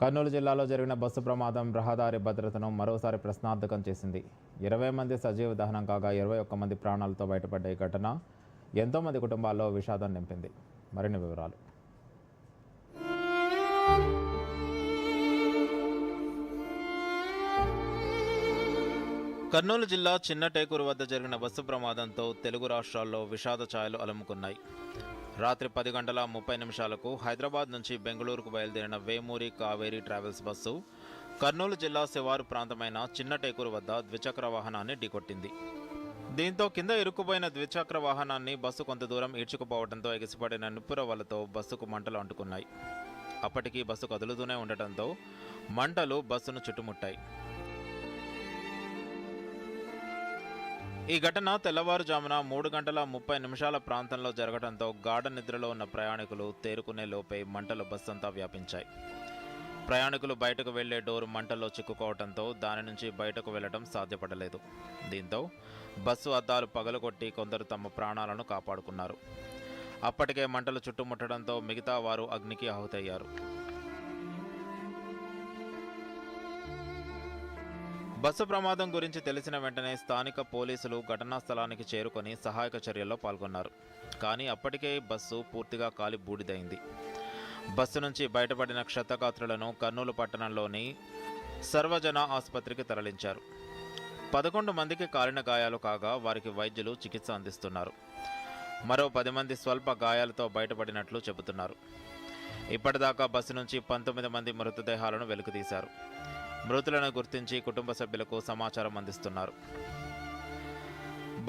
కర్నూలు జిల్లాలో జరిగిన బస్సు ప్రమాదం రహదారి భద్రతను మరోసారి ప్రశ్నార్థకం చేసింది. ఇరవై మంది సజీవ దహనం కాగా ఇరవై ఒక్క మంది ప్రాణాలతో బయటపడ్డ ఈ ఘటన ఎంతోమంది కుటుంబాల్లో విషాదం నింపింది. మరిన్ని వివరాలు. కర్నూలు జిల్లా చిన్నటేకూరు వద్ద జరిగిన బస్సు ప్రమాదంతో తెలుగు రాష్ట్రాల్లో విషాద ఛాయలు అలుముకున్నాయి. రాత్రి పది గంటల ముప్పై నిమిషాలకు హైదరాబాద్ నుంచి బెంగళూరుకు బయలుదేరిన వేమూరి కావేరీ ట్రావెల్స్ బస్సు కర్నూలు జిల్లా శివారు ప్రాంతమైన చిన్నటేకూరు వద్ద ద్విచక్ర వాహనాన్ని ఢీకొట్టింది. దీంతో కింద ఇరుక్కుపోయిన ద్విచక్ర వాహనాన్ని బస్సు కొంత దూరం ఈడ్చుకుపోవడంతో ఎగిసిపడిన నిప్పుర వలతో బస్సుకు మంటలు అంటుకున్నాయి. అప్పటికీ బస్సు కదులుతూనే ఉండటంతో మంటలు బస్సును చుట్టుముట్టాయి. ఈ ఘటన తెల్లవారుజామున మూడు గంటల ముప్పై నిమిషాల ప్రాంతంలో జరగడంతో గాఢ నిద్రలో ఉన్న ప్రయాణికులు తేరుకునే లోపే మంటలు బస్సంతా వ్యాపించాయి. ప్రయాణికులు బయటకు వెళ్ళే డోరు మంటల్లో చిక్కుకోవడంతో దాని నుంచి బయటకు వెళ్ళడం సాధ్యపడలేదు. దీంతో బస్సు అద్దాలు పగలగొట్టి కొందరు తమ ప్రాణాలను కాపాడుకున్నారు. అప్పటికే మంటలు చుట్టుముట్టడంతో మిగతా వారు అగ్నికి ఆహుతయ్యారు. బస్సు ప్రమాదం గురించి తెలిసిన వెంటనే స్థానిక పోలీసులు ఘటనా స్థలానికి చేరుకొని సహాయక చర్యల్లో పాల్గొన్నారు. కానీ అప్పటికే బస్సు పూర్తిగా కాలి బూడిదైంది. బస్సు నుంచి బయటపడిన క్షతగాత్రులను కర్నూలు పట్టణంలోని సర్వజన ఆసుపత్రికి తరలించారు. పదకొండు మందికి కాలిన గాయాలు కాగా వారికి వైద్యులు చికిత్స అందిస్తున్నారు. మరో పది మంది స్వల్ప గాయాలతో బయటపడినట్లు చెబుతున్నారు. ఇప్పటిదాకా బస్సు నుంచి పంతొమ్మిది మంది మృతదేహాలను వెలికితీశారు మృతులను గుర్తించి కుటుంబ సభ్యులకు సమాచారం అందిస్తున్నారు.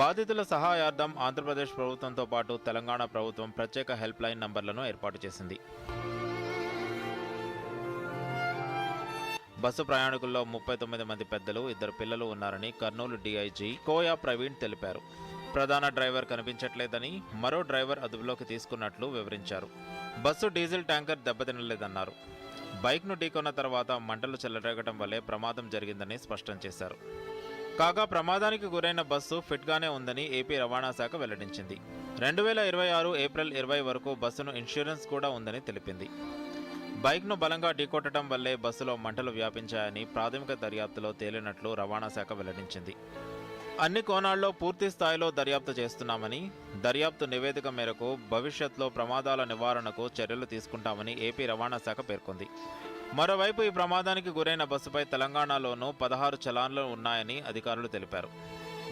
బాధితుల సహాయార్థం ఆంధ్రప్రదేశ్ ప్రభుత్వంతో పాటు తెలంగాణ ప్రభుత్వం ప్రత్యేక హెల్ప్ లైన్ నంబర్లను ఏర్పాటు చేసింది. బస్సు ప్రయాణికుల్లో ముప్పై తొమ్మిది మంది పెద్దలు ఇద్దరు పిల్లలు ఉన్నారని కర్నూలు డీఐజీ కోయా ప్రవీణ్ తెలిపారు. ప్రధాన డ్రైవర్ కనిపించట్లేదని మరో డ్రైవర్ అదుపులోకి తీసుకున్నట్లు వివరించారు. బస్సు డీజిల్ ట్యాంకర్ దెబ్బతినలేదన్నారు. బైక్ను ఢీకొన్న తర్వాత మంటలు చెలరేగటం వల్లే ప్రమాదం జరిగిందని స్పష్టం చేశారు. కాగా ప్రమాదానికి గురైన బస్సు ఫిట్గానే ఉందని ఏపీ రవాణా శాఖ వెల్లడించింది. రెండు వేల ఇరవై ఆరు ఏప్రిల్ ఇరవై వరకు బస్సును ఇన్సూరెన్స్ కూడా ఉందని తెలిపింది. బైక్ను బలంగా ఢీకొట్టడం వల్లే బస్సులో మంటలు వ్యాపించాయని ప్రాథమిక దర్యాప్తులో తేలినట్లు రవాణా శాఖ వెల్లడించింది. అన్ని కోణాల్లో పూర్తి స్థాయిలో దర్యాప్తు చేస్తున్నామని దర్యాప్తు నివేదిక మేరకు భవిష్యత్లో ప్రమాదాల నివారణకు చర్యలు తీసుకుంటామని ఏపీ రవాణా శాఖ పేర్కొంది. మరోవైపు ఈ ప్రమాదానికి గురైన బస్సుపై తెలంగాణలోనూ పదహారు చలాన్లు ఉన్నాయని అధికారులు తెలిపారు.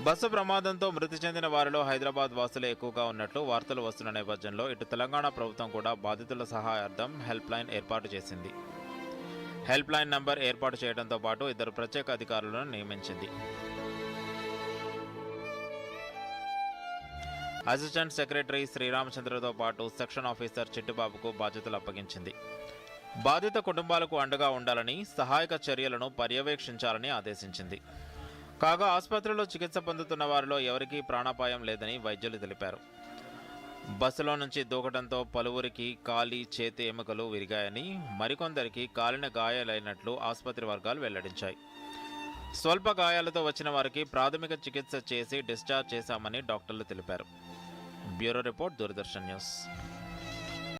బస్సు ప్రమాదంతో మృతి చెందిన వారిలో హైదరాబాద్ వాసులే ఎక్కువగా ఉన్నట్లు వార్తలు వస్తున్న నేపథ్యంలో ఇటు తెలంగాణ ప్రభుత్వం కూడా బాధితుల సహాయార్థం హెల్ప్ లైన్ ఏర్పాటు చేసింది. హెల్ప్ లైన్ నంబర్ ఏర్పాటు చేయడంతో పాటు ఇద్దరు ప్రత్యేక అధికారులను నియమించింది. అసిస్టెంట్ సెక్రటరీ శ్రీరామచంద్రతో పాటు సెక్షన్ ఆఫీసర్ చిట్టుబాబుకు బాధ్యతలు అప్పగించింది. బాధిత కుటుంబాలకు అండగా ఉండాలని సహాయక చర్యలను పర్యవేక్షించాలని ఆదేశించింది. కాగా ఆసుపత్రిలో చికిత్స పొందుతున్న వారిలో ఎవరికీ ప్రాణాపాయం లేదని వైద్యులు తెలిపారు. బస్సులో నుంచి దూకడంతో పలువురికి కాలి చేతి ఎముకలు విరిగాయని మరికొందరికి కాలిన గాయాలైనట్లు ఆసుపత్రి వర్గాలు వెల్లడించాయి. స్వల్ప గాయాలతో వచ్చిన వారికి ప్రాథమిక చికిత్స చేసి డిశ్చార్జ్ చేశామని డాక్టర్లు తెలిపారు. Bureau report Doordarshan news.